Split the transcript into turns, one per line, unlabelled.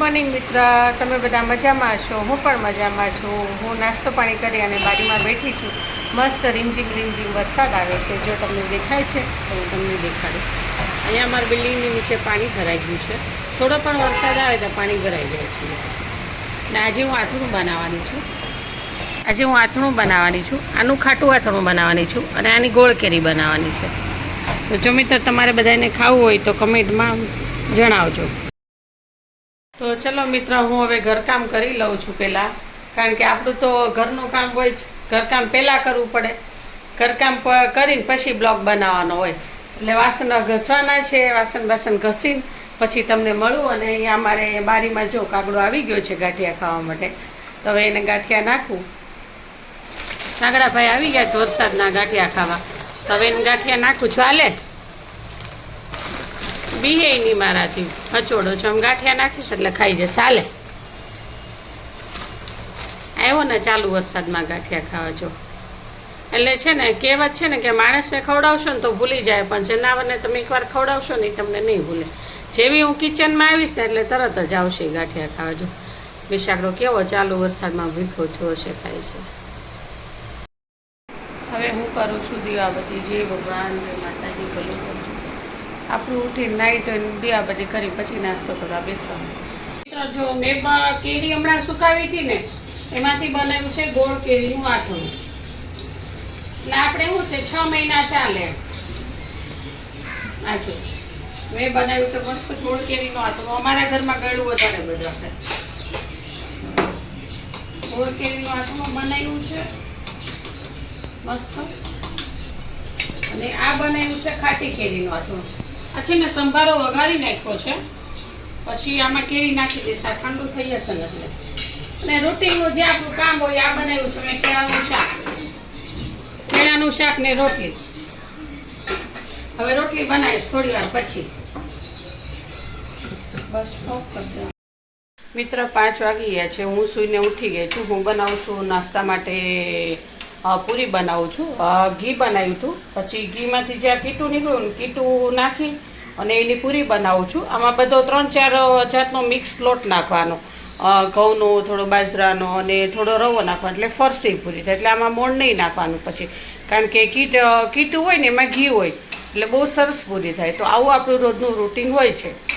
Morning મિત્ર, તમે બધા મજામાં છો? હું પણ મજામાં છું. હું નાસ્તો પાણી કરી અને બારીમાં બેઠી છું. મસ્ત રીમઝીમ રીમઝીમ વરસાદ આવે છે. જો તમને દેખાય છે, તો હું તમને દેખાડું. અહીંયા અમારા બિલ્ડિંગની નીચે પાણી ભરાઈ ગયું છે. થોડો પણ વરસાદ આવે તો પાણી ભરાઈ જાય છે. અને આજે હું આથણું બનાવવાની છું. આજે હું આથણું બનાવવાની છું. આનું ખાટું આથણું બનાવવાની છું અને આની ગોળ કેરી બનાવવાની છે. તો જો મિત્ર, તમારે બધાને ખાવું હોય તો કમેન્ટમાં જણાવજો. તો ચલો મિત્ર, હું હવે ઘરકામ કરી લઉં છું પહેલાં કારણ કે આપણું તો ઘરનું કામ હોય જ. ઘરકામ પહેલાં કરવું પડે. ઘરકામ કરીને પછી બ્લોગ બનાવવાનો હોય. એટલે વાસણ ઘસવાના છે, વાસણ બાસણ ઘસીને પછી તમને મળું અને અહીંયા અમારે બારીમાં જો કાગડો આવી ગયો છે ગાંઠિયા ખાવા માટે. તો હવે એને ગાંઠિયા નાખું. નાગડાભાઈ આવી ગયા છે વરસાદના ગાંઠિયા ખાવા. તો હવે એને ગાંઠિયા નાખું છું. હાલે. બીહે નહીં મારાથી. હચોડો છો આમ ગાંઠિયા નાખીશ એટલે ખાઈ જશે ચાલે આવ્યો ને ચાલુ વરસાદમાં ગાંઠિયા ખાવા જો. એટલે છે ને, કહેવત છે ને કે માણસને ખવડાવશો ને તો ભૂલી જાય, પણ જનાવરને તમે એકવાર ખવડાવશો ને તમને નહીં ભૂલે. જેવી હું કિચનમાં આવીશ ને એટલે તરત જ આવશે ગાંઠિયા ખાવા જો. વિશાખડો કેવો ચાલુ વરસાદમાં ભીખો થયો છે ખાય છે. હવે હું કરું છું દીવાબત્તી. જય ભગવાન. જય માતાજી. ભલું. આપણું ઉઠીને નાઈ તો બધી કરી પછી નાસ્તો કરવા બેસવાનું. મિત્રો, જો મેં કેરી હમણાં સુકાવી હતી ને, એમાંથી બનાવ્યું છે ગોળ કેરીનું આથું એટલે આપણે શું છે, છ મહિના ચાલે. આ જો, મેં બનાવ્યું છે મસ્ત ગોળ કેરીનું આથું અમારા ઘરમાં ગળું વધારે બધા ગોળ કેરીનું આથું બનાવ્યું છે. મસ્ત. અને આ બનાવ્યું છે ખાટી કેરીનું આથું આ ને સંભારો વઘારી નાખ્યો છે. પછી આમાં કેરી નાખી દઈશ. આ ઠંડુ થઈ જશે ને અને રોટીનું જે આપણું કામ હોય આ બનાવ્યું છે. મેં કેળાનું શાક. કેળાનું શાક ને રોટલી હવે રોટલી બનાવીશ થોડી વાર પછી. બસ મિત્ર, પાંચ વાગી ગયા છે. હું સૂઈને ઉઠી ગઈ છું. હું બનાવું છું નાસ્તા માટે પૂરી બનાવું છું. ઘી બનાવ્યું હતું. પછી ઘીમાંથી જ્યાં કીટું નીકળ્યું ને કીટું નાખી અને એની પૂરી બનાવું છું. આમાં બધો ત્રણ ચાર જાતનો મિક્સ લોટ નાખવાનો. ઘઉંનો, થોડો બાજરાનો અને થોડો રવો નાખવાનો, એટલે ફરસી પૂરી થાય. એટલે આમાં મોણ નહીં નાખવાનું પછી. કારણ કે કીટ કીટું હોય ને એમાં ઘી હોય. એટલે બહુ સરસ પૂરી થાય. તો આવું આપણું રોજનું રૂટિન હોય છે.